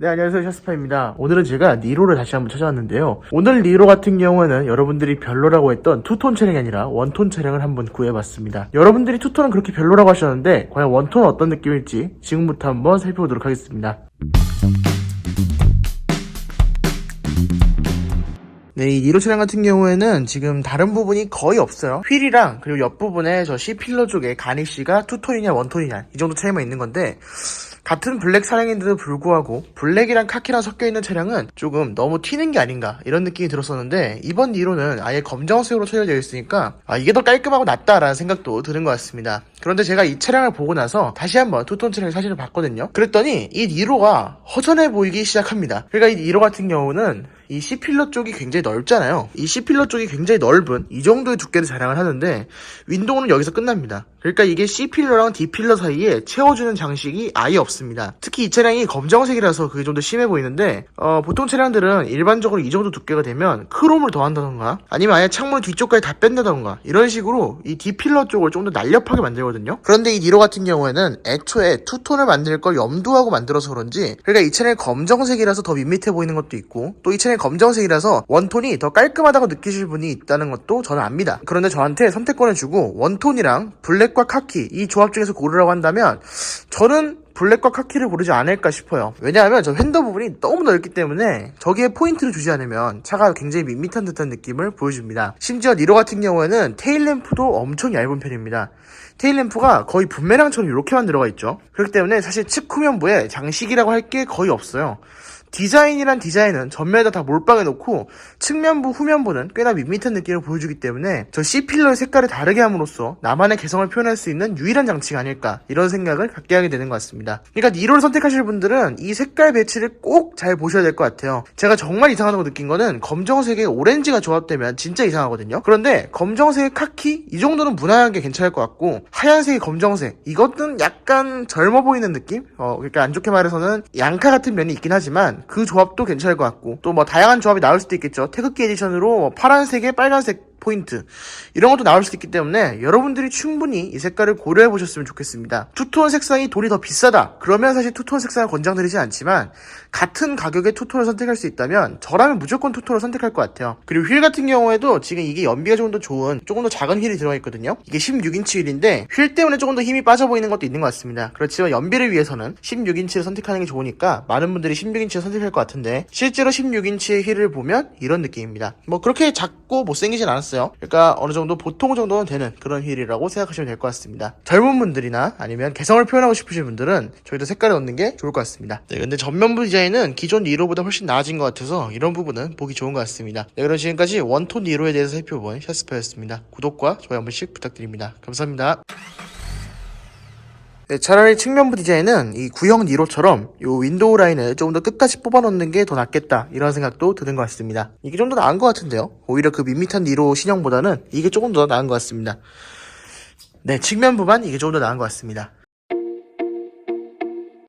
네, 안녕하세요. 샤스파입니다. 오늘은 제가 니로를 다시 한번 찾아왔는데요. 오늘 니로 같은 경우에는 여러분들이 별로라고 했던 투톤 차량이 아니라 원톤 차량을 한번 구해봤습니다. 여러분들이 투톤은 그렇게 별로라고 하셨는데, 과연 원톤은 어떤 느낌일지 지금부터 한번 살펴보도록 하겠습니다. 네, 이 니로 차량 같은 경우에는 지금 다른 부분이 거의 없어요. 휠이랑 그리고 옆부분에 저 C필러 쪽에 가니쉬가 투톤이냐 원톤이냐 이 정도 차이만 있는 건데 같은 블랙 차량인데도 불구하고 블랙이랑 카키랑 섞여 있는 차량은 조금 너무 튀는 게 아닌가 이런 느낌이 들었었는데 이번 니로는 아예 검정색으로 처리되어 있으니까 아 이게 더 깔끔하고 낫다라는 생각도 드는 것 같습니다. 그런데 제가 이 차량을 보고 나서 다시 한번 투톤 차량 사진을 봤거든요. 그랬더니 이 니로가 허전해 보이기 시작합니다. 그러니까 이 니로 같은 경우는 이 C필러 쪽이 굉장히 넓잖아요. 이 C필러 쪽이 굉장히 넓은 이 정도의 두께를 자랑을 하는데 윈도우는 여기서 끝납니다. 그러니까 이게 C필러랑 D필러 사이에 채워주는 장식이 아예 없습니다. 특히 이 차량이 검정색이라서 그게 좀 더 심해 보이는데 어, 보통 차량들은 일반적으로 이 정도 두께가 되면 크롬을 더한다던가 아니면 아예 창문 뒤쪽까지 다 뺀다던가 이런 식으로 이 D필러 쪽을 좀 더 날렵하게 만들거든요. 그런데 이 니로 같은 경우에는 애초에 투톤을 만들 걸 염두하고 만들어서 그런지 그러니까 이 차량이 검정색이라서 더 밋밋해 보이는 것도 있고 또 이 차량이 검정색이라서 원톤이 더 깔끔하다고 느끼실 분이 있다는 것도 저는 압니다. 그런데 저한테 선택권을 주고 원톤이랑 블랙 과 카키 이 조합 중에서 고르라고 한다면 저는 블랙과 카키를 고르지 않을까 싶어요. 왜냐하면 저 휀더 부분이 너무 넓기 때문에 저기에 포인트를 주지 않으면 차가 굉장히 밋밋한 듯한 느낌을 보여줍니다. 심지어 니로 같은 경우에는 테일램프도 엄청 얇은 편입니다. 테일램프가 거의 분매랑처럼 이렇게만 들어가 있죠. 그렇기 때문에 사실 측 후면부에 장식이라고 할 게 거의 없어요. 디자인이란 디자인은 전면에다 다 몰빵해 놓고 측면부 후면부는 꽤나 밋밋한 느낌을 보여주기 때문에 저 C필러의 색깔을 다르게 함으로써 나만의 개성을 표현할 수 있는 유일한 장치가 아닐까 이런 생각을 갖게 하게 되는 것 같습니다. 그러니까 니로를 선택하실 분들은 이 색깔 배치를 꼭 잘 보셔야 될 것 같아요. 제가 정말 이상하다고 느낀 거는 검정색에 오렌지가 조합되면 진짜 이상하거든요. 그런데 검정색에 카키 이 정도는 무난하게 괜찮을 것 같고 하얀색에 검정색 이것은 약간 젊어 보이는 느낌? 어 그러니까 안 좋게 말해서는 양카 같은 면이 있긴 하지만 그 조합도 괜찮을 것 같고 또 뭐 다양한 조합이 나올 수도 있겠죠. 태극기 에디션으로 뭐 파란색에 빨간색 포인트 이런 것도 나올 수도 있기 때문에 여러분들이 충분히 이 색깔을 고려해 보셨으면 좋겠습니다. 투톤 색상이 돈이 더 비싸다. 그러면 사실 투톤 색상을 권장드리지 않지만 같은 가격에 투톤을 선택할 수 있다면 저라면 무조건 투톤을 선택할 것 같아요. 그리고 휠 같은 경우에도 지금 이게 연비가 조금 더 좋은 조금 더 작은 휠이 들어가 있거든요. 이게 16인치 휠인데 휠 때문에 조금 더 힘이 빠져 보이는 것도 있는 것 같습니다. 그렇지만 연비를 위해서는 16인치를 선택하는 게 좋으니까 많은 분들이 16인치를 선택할 것 같은데 실제로 16인치의 휠을 보면 이런 느낌입니다. 뭐 그렇게 작고 못생기진 않았어요. 그러니까 어느 정도 보통 정도는 되는 그런 휠이라고 생각하시면 될 것 같습니다. 젊은 분들이나 아니면 개성을 표현하고 싶으신 분들은 저희도 색깔을 넣는 게 좋을 것 같습니다. 네, 근데 전면부 디자인은 기존 니로보다 훨씬 나아진 것 같아서 이런 부분은 보기 좋은 것 같습니다. 네, 그럼 지금까지 원톤 니로에 대해서 살펴본 샤스파였습니다. 구독과 좋아요 한 번씩 부탁드립니다. 감사합니다. 네, 차라리 측면부 디자인은 이 구형 니로처럼 이 윈도우 라인을 조금 더 끝까지 뽑아놓는 게 더 낫겠다 이런 생각도 드는 것 같습니다. 이게 좀 더 나은 것 같은데요. 오히려 그 밋밋한 니로 신형보다는 이게 조금 더 나은 것 같습니다. 네, 측면부만 이게 조금 더 나은 것 같습니다.